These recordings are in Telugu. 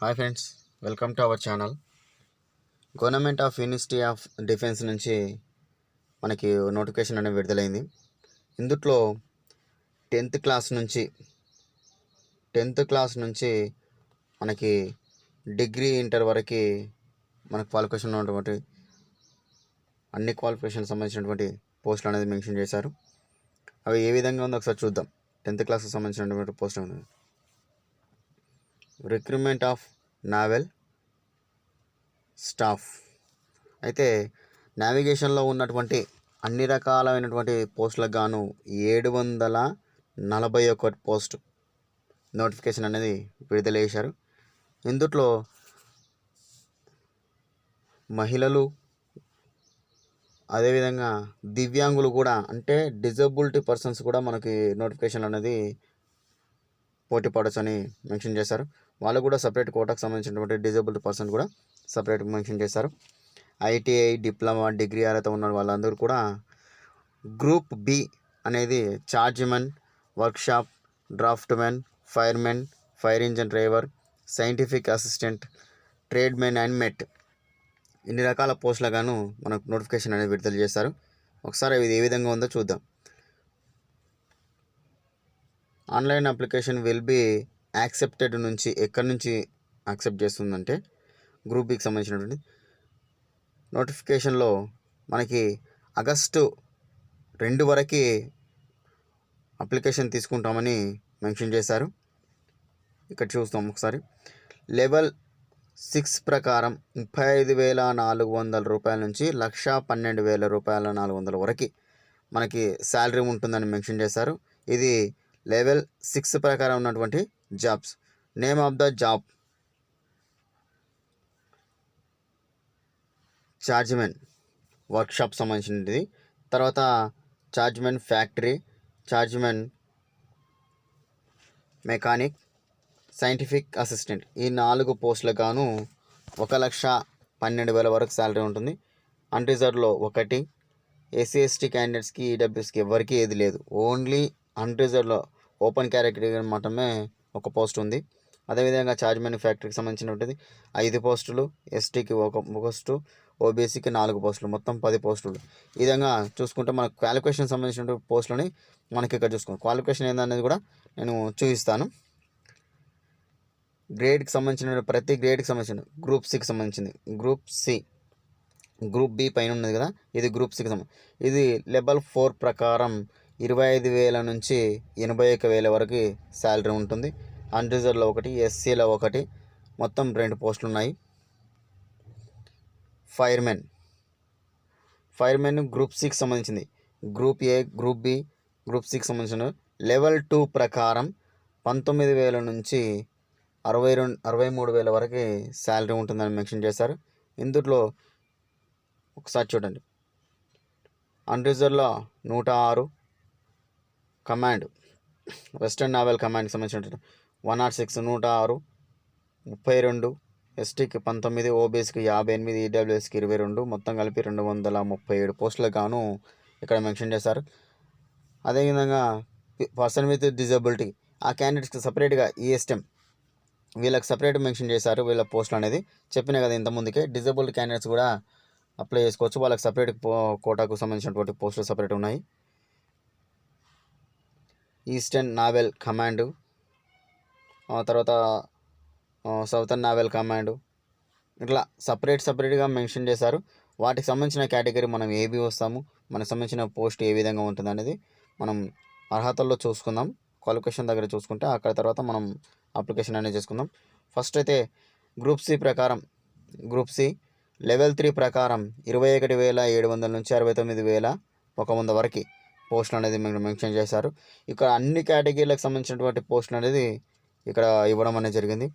Hi friends welcome to our channel. Government of university of defence నుంచి మనకి నోటిఫికేషన్ అనేది విడుదలైంది. ఇందుట్లో టెన్త్ క్లాస్ నుంచి టెన్త్ క్లాస్ నుంచి మనకి డిగ్రీ ఇంటర్ వరకు మనకు క్వాలిఫికేషన్ ఉన్నటువంటి అన్ని క్వాలిఫికేషన్ సంబంధించినటువంటి పోస్టులు అనేది మెన్షన్ చేశారు. అవి ఏ విధంగా ఉందో ఒకసారి చూద్దాం. టెన్త్ క్లాస్కి సంబంధించినటువంటి పోస్ట్ ఉంది రిక్రూట్మెంట్ ఆఫ్ నావెల్ స్టాఫ్. అయితే నావిగేషన్లో ఉన్నటువంటి అన్ని రకాలైనటువంటి పోస్టులకు గాను ఏడు వందల నలభై ఒకటి పోస్ట్ నోటిఫికేషన్ అనేది విడుదల చేశారు. ఇందుట్లో మహిళలు అదేవిధంగా దివ్యాంగులు కూడా అంటే డిజబిలిటీ పర్సన్స్ కూడా మనకి నోటిఫికేషన్ అనేది పోటీ పడవచ్చు అని మెన్షన్ చేశారు. వాళ్ళు కూడా సపరేట్ కోటాకు సంబంధించినటువంటి డిజేబుల్డ్ పర్సన్ కూడా సపరేట్ మెన్షన్ చేశారు. ఐటీఐ డిప్లొమా డిగ్రీ అర్హత ఉన్న వాళ్ళందరూ కూడా గ్రూప్ బి అనేది chargemen workshop draftsmen firemen fire engine driver scientific assistant tradesmen and mate ఇన్ని రకాల పోస్టుల గాను మనకు నోటిఫికేషన్ అనేది విడుదల చేస్తారు ఒకసారి ఇది ఏ విధంగా ఉందో చూద్దాం. Online application will be accepted నుంచి ఎక్కడి నుంచి యాక్సెప్ట్ చేస్తుందంటే గ్రూప్ బికి సంబంధించినటువంటి నోటిఫికేషన్లో మనకి ఆగస్టు రెండు వరకు అప్లికేషన్ తీసుకుంటామని మెన్షన్ చేశారు. ఇక్కడ చూస్తాం ఒకసారి. లెవెల్ సిక్స్ ప్రకారం ముప్పై ఐదు వేల నాలుగు వందల రూపాయల నుంచి లక్ష పన్నెండు వేల రూపాయల నాలుగు వందల వరకు మనకి శాలరీ ఉంటుందని మెన్షన్ చేశారు. ఇది లెవెల్ సిక్స్ ప్రకారం ఉన్నటువంటి jobs name of the job chargemen workshop సంబంధించినది. తర్వాత chargemen factory chargemen mechanic scientific assistant ఈ నాలుగు పోస్టులకు గాను ఒక లక్ష పన్నెండు వేల వరకు శాలరీ ఉంటుంది. అన్రిజర్వ్లో ఒకటి. ఎస్సీ ఎస్టీ క్యాండిడేట్స్కి ఈడబ్ల్యూఎస్కి ఎవరికి ఏది లేదు. ఓన్లీ అన్రిజర్వ్లో ఓపెన్ క్యారెక్టరీ మాత్రమే ఒక పోస్ట్ ఉంది. అదేవిధంగా చార్జ్ మ్యానుఫ్యాక్టరీకి సంబంధించినటువంటిది ఐదు పోస్టులు ఎస్టీకి ఒక పోస్టు ఓబీసీకి నాలుగు పోస్టులు మొత్తం పది పోస్టులు. ఈ విధంగా చూసుకుంటే మన క్వాలిఫికేషన్ సంబంధించిన పోస్టులని మనకి ఇక్కడ చూసుకోండి క్వాలిఫికేషన్ ఏందనేది కూడా నేను చూపిస్తాను. గ్రేడ్కి సంబంధించిన ప్రతి గ్రేడ్కి సంబంధించిన గ్రూప్ సికి సంబంధించింది. గ్రూప్ సి గ్రూప్ బి పైన ఉన్నది కదా? ఇది గ్రూప్ సికి సంబంధించి. ఇది లెవెల్ ఫోర్ ప్రకారం ఇరవై ఐదు వేల నుంచి ఎనభై ఒక వేల వరకు శాలరీ ఉంటుంది. అన్రిజర్వ్లో ఒకటి ఎస్సీలో ఒకటి మొత్తం రెండు పోస్టులు ఉన్నాయి ఫైర్మెన్. ఫైర్మెన్ గ్రూప్ సిక్స్ సంబంధించింది. Group A group B group six సంబంధించిన లెవెల్ టూ ప్రకారం పంతొమ్మిది వేల నుంచి అరవై రెండు అరవై మూడు వేల వరకు శాలరీ ఉంటుందని మెన్షన్ చేశారు. ఇందులో ఒకసారి చూడండి. అన్రిజర్వ్లో నూట ఆరు కమాండ్. వెస్టర్న్ నావెల్ కమాండ్కి సంబంధించిన వన్ నాట్ సిక్స్ నూట ఆరు ముప్పై రెండు ఎస్టీకి పంతొమ్మిది ఓబీఎస్కి యాభై ఎనిమిది ఈడబ్ల్యూఎస్కి ఇరవై రెండు మొత్తం కలిపి రెండు వందల ముప్పై ఏడు పోస్టులకు గాను ఇక్కడ మెన్షన్ చేశారు. అదేవిధంగా పర్సన్ విత్ డిజబిలిటీ ఆ క్యాండిడేట్స్కి సపరేట్గా ఈఎస్టెమ్ వీళ్ళకి సపరేట్ మెన్షన్ చేశారు వీళ్ళ పోస్టులు అనేది. చెప్పిన కదా ఇంతకుముందుకే డిజబుల్డ్ క్యాండిడేట్స్ కూడా అప్లై చేసుకోవచ్చు. వాళ్ళకి సపరేట్ కోటాకు సంబంధించినటువంటి పోస్టులు సపరేట్ ఉన్నాయి. ఈస్టర్న్ నావెల్ కమాండు తర్వాత సౌతర్న్ నావెల్ కమాండు. ఇట్లా సపరేట్ సపరేట్గా మెన్షన్ చేశారు. వాటికి సంబంధించిన కేటగిరీ మనం ఏవి వస్తాము మనకు సంబంధించిన పోస్ట్ ఏ విధంగా ఉంటుంది అనేది మనం అర్హతల్లో చూసుకుందాం. క్వాలిఫికేషన్ దగ్గర చూసుకుంటే అక్కడ తర్వాత మనం అప్లికేషన్ అనేది చేసుకుందాం. ఫస్ట్ అయితే గ్రూప్ సి ప్రకారం గ్రూప్ సి లెవెల్ త్రీ ప్రకారం ఇరవై ఒకటి వేల ఏడు వందల నుంచి అరవై తొమ్మిది వేల ఒక వంద వరకు పోస్టులు అనేది మీరు మెన్షన్ చేశారు. ఇక్కడ అన్ని కేటగిరీలకు సంబంధించినటువంటి పోస్టులు అనేది ఇక్కడ ఇవ్వడం అనేది జరిగింది.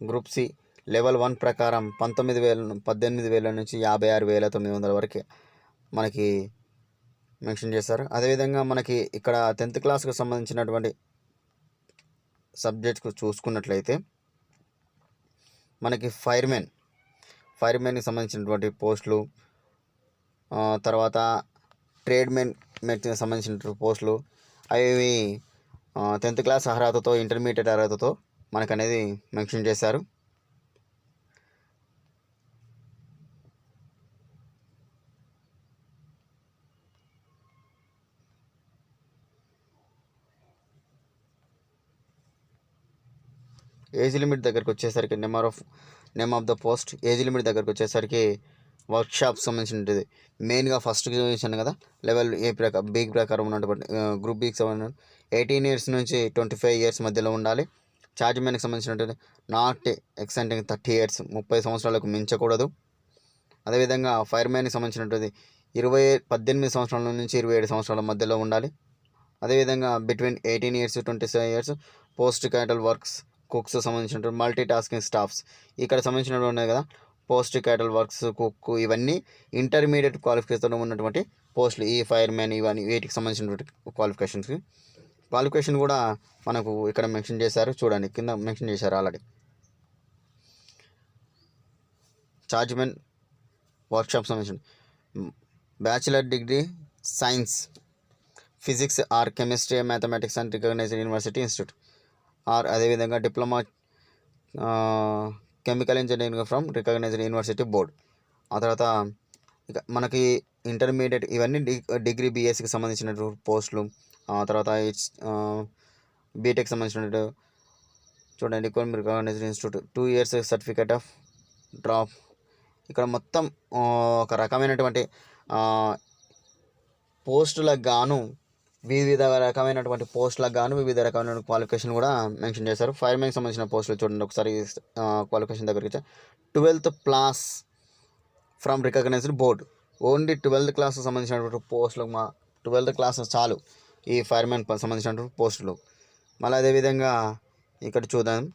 గ్రూప్ సి లెవెల్ వన్ ప్రకారం పంతొమ్మిది వేల పద్దెనిమిది వేల నుంచి యాభై ఆరు వేల తొమ్మిది వందల వరకు మనకి మెన్షన్ చేశారు. అదేవిధంగా మనకి ఇక్కడ టెన్త్ క్లాస్కి సంబంధించినటువంటి సబ్జెక్ట్కు చూసుకున్నట్లయితే మనకి ఫైర్మెన్ ఫైర్మెన్కి సంబంధించినటువంటి పోస్టులు తర్వాత ట్రేడ్మెన్ మెట్కి సంబంధించినటువంటి పోస్టులు అవి టెన్త్ క్లాస్ అర్హతతో ఇంటర్మీడియట్ అర్హతతో మనకు అనేది మెన్షన్ చేశారు. ఏజ్ లిమిట్ దగ్గరకు వచ్చేసరికి number of name of the post age limit దగ్గరకు వచ్చేసరికి వర్క్షాప్ సంబంధించినది మెయిన్గా ఫస్ట్ చూసాను కదా లెవెల్ ఏ ప్రకారం బీ ప్రకారం ఉన్నటువంటి గ్రూప్ బీకి సంబంధించిన ఎయిటీన్ ఇయర్స్ నుంచి ట్వంటీ ఫైవ్ ఇయర్స్ మధ్యలో ఉండాలి. ఛార్జ్ మ్యాన్కి సంబంధించినటువంటి నాట్ ఎక్సెంటింగ్ థర్టీ ఇయర్స్ ముప్పై సంవత్సరాలకు మించకూడదు. అదేవిధంగా ఫైర్ మ్యాన్కి సంబంధించినటువంటి ఇరవై పద్దెనిమిది సంవత్సరాల నుంచి ఇరవై ఏడు సంవత్సరాల మధ్యలో ఉండాలి. అదేవిధంగా between eighteen years twenty seven years post cattle works cooks సంబంధించినటువంటి మల్టీ టాస్కింగ్ స్టాఫ్స్ ఇక్కడ సంబంధించినటువంటి ఉన్నాయి కదా. పోస్ట్ క్యాటల్ వర్క్స్ కుక్ ఇవన్నీ ఇంటర్మీడియట్ క్వాలిఫికేషన్ ఉన్నటువంటి పోస్టులు ఈ ఫైర్మ్యాన్ ఇవన్నీ వీటికి సంబంధించినటువంటి క్వాలిఫికేషన్స్కి క్వాలిఫికేషన్ కూడా మనకు ఇక్కడ మెన్షన్ చేశారు. చూడండి కింద మెన్షన్ చేశారు ఆల్రెడీ చార్జ్మెన్ వర్క్షాప్ సంబంధించిన bachelor degree science physics or chemistry mathematics and recognised university institute or అదేవిధంగా diploma chemical engineering from recognised university board. ఆ తర్వాత ఇక మనకి ఇంటర్మీడియట్ ఇవన్నీ డి డిగ్రీ బీఎస్సీకి సంబంధించిన పోస్టులు ఆ తర్వాత బీటెక్ సంబంధించిన చూడండి economy recognised institute two years certificate of drop. ఇక్కడ మొత్తం ఒక రకమైనటువంటి పోస్టులకు గాను వివిధ రకమైనటువంటి పోస్టులకు గాను వివిధ రకమైన క్వాలిఫికేషన్ కూడా మెన్షన్ చేశారు. ఫైర్ సంబంధించిన పోస్టులు చూడండి ఒకసారి క్వాలిఫికేషన్ దగ్గరికి twelfth class from recognised board only twelfth class సంబంధించినటువంటి పోస్టులు మా ట్వెల్త్ క్లాస్ చాలు ఈ ఫైర్ మ్యాన్ సంబంధించినటువంటి పోస్టులు. మళ్ళీ అదేవిధంగా ఇక్కడ చూద్దాం.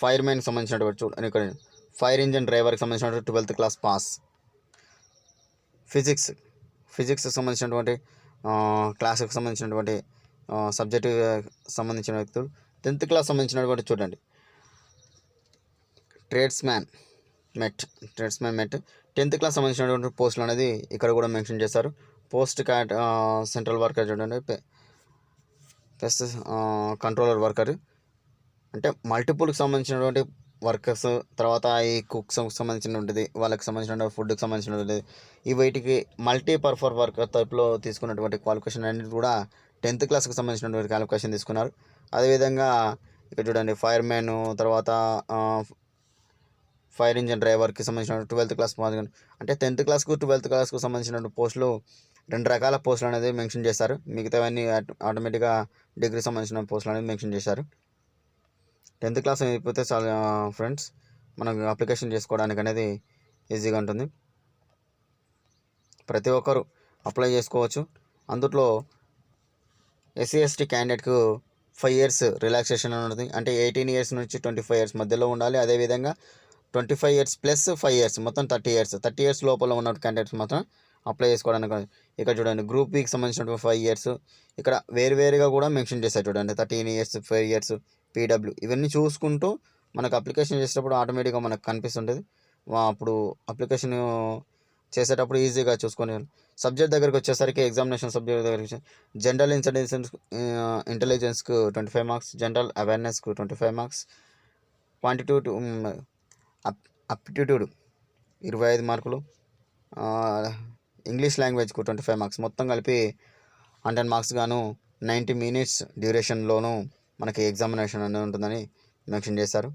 ఫైర్ సంబంధించినటువంటి చూడండి ఇక్కడ ఫైర్ ఇంజిన్ డ్రైవర్కి సంబంధించినటువంటి ట్వెల్త్ క్లాస్ పాస్ ఫిజిక్స్ ఫిజిక్స్కి సంబంధించినటువంటి క్లాస్కి సంబంధించినటువంటి సబ్జెక్టు సంబంధించిన వ్యక్తులు. టెన్త్ క్లాస్ సంబంధించినటువంటి చూడండి. Tradesman mate tradesman mate. Tenth class సంబంధించినటువంటి పోస్టులు అనేది ఇక్కడ కూడా మెన్షన్ చేశారు. పోస్ట్ క్యాట్ సెంట్రల్ వర్కర్ చూడండి. Plus controller worker. అంటే మల్టిపుల్కి సంబంధించినటువంటి వర్కర్స్ తర్వాత ఈ కుక్స్ సంబంధించినటువంటిది వాళ్ళకి సంబంధించిన ఫుడ్కి సంబంధించినటువంటిది ఈ వీటికి మల్టీ పర్ఫర్ వర్కర్ టైప్లో తీసుకున్నటువంటి క్వాలిఫికేషన్ అనేది కూడా టెన్త్ క్లాస్కి సంబంధించినటువంటి క్వాలిఫికేషన్ తీసుకున్నారు. అదేవిధంగా ఇక్కడ చూడండి ఫైర్ మ్యాన్ తర్వాత ఫైర్ ఇంజిన్ డ్రైవర్కి సంబంధించిన ట్వెల్త్ క్లాస్ అంటే టెన్త్ క్లాస్కు ట్వెల్త్ క్లాస్కు సంబంధించిన పోస్టులు రెండు రకాల పోస్టులు అనేది మెన్షన్ చేస్తారు. మిగతావన్నీ ఆటోమేటిక్గా డిగ్రీ సంబంధించిన పోస్టులు అనేది మెన్షన్ చేశారు టెన్త్ క్లాస్ అయిపోతే చాలా ఫ్రెండ్స్ మనం అప్లికేషన్ చేసుకోవడానికి అనేది ఈజీగా ఉంటుంది. ప్రతి ఒక్కరు అప్లై చేసుకోవచ్చు. అందులో ఎస్సీ ఎస్టీ క్యాండిడేట్కు ఫైవ్ ఇయర్స్ రిలాక్సేషన్ ఉంటుంది. అంటే ఎయిటీన్ ఇయర్స్ నుంచి ట్వంటీ ఫైవ్ ఇయర్స్ మధ్యలో ఉండాలి. అదేవిధంగా twenty five years plus five years మొత్తం థర్టీ ఇయర్స్. థర్టీ ఇయర్స్ లోపల ఉన్న క్యాండిడేట్స్ మాత్రం అప్లై చేసుకోవడానికి ఇక్కడ చూడండి గ్రూప్ బీకి సంబంధించినటువంటి ఫైవ్ ఇయర్స్. ఇక్కడ వేరువేరుగా కూడా మెన్షన్ చేశారు చూడండి thirteen years five years PW ఇవన్నీ చూసుకుంటూ మనకు అప్లికేషన్ చేసేటప్పుడు ఆటోమేటిక్గా మనకు కనిపిస్తుంటుంది. అప్పుడు అప్లికేషన్ చేసేటప్పుడు ఈజీగా చూసుకొని సబ్జెక్ట్ దగ్గరికి వచ్చేసరికి ఎగ్జామినేషన్ సబ్జెక్ట్ దగ్గరికి జనరల్ ఇంటెలిజెన్స్ ఇంటెలిజెన్స్కు twenty five marks general అవేర్నెస్కు twenty five marks quantitative aptitude ఇరవై ఐదు మార్కులు ఇంగ్లీష్ లాంగ్వేజ్కు ట్వంటీ ఫైవ్ మార్క్స్. మొత్తం కలిపి హండ్రెడ్ మార్క్స్ గాను నైంటీ మినిట్స్ డ్యూరేషన్లోనూ మనకి ఎగ్జామినేషన్ అనేది ఉంటుందని మెన్షన్ చేశారు.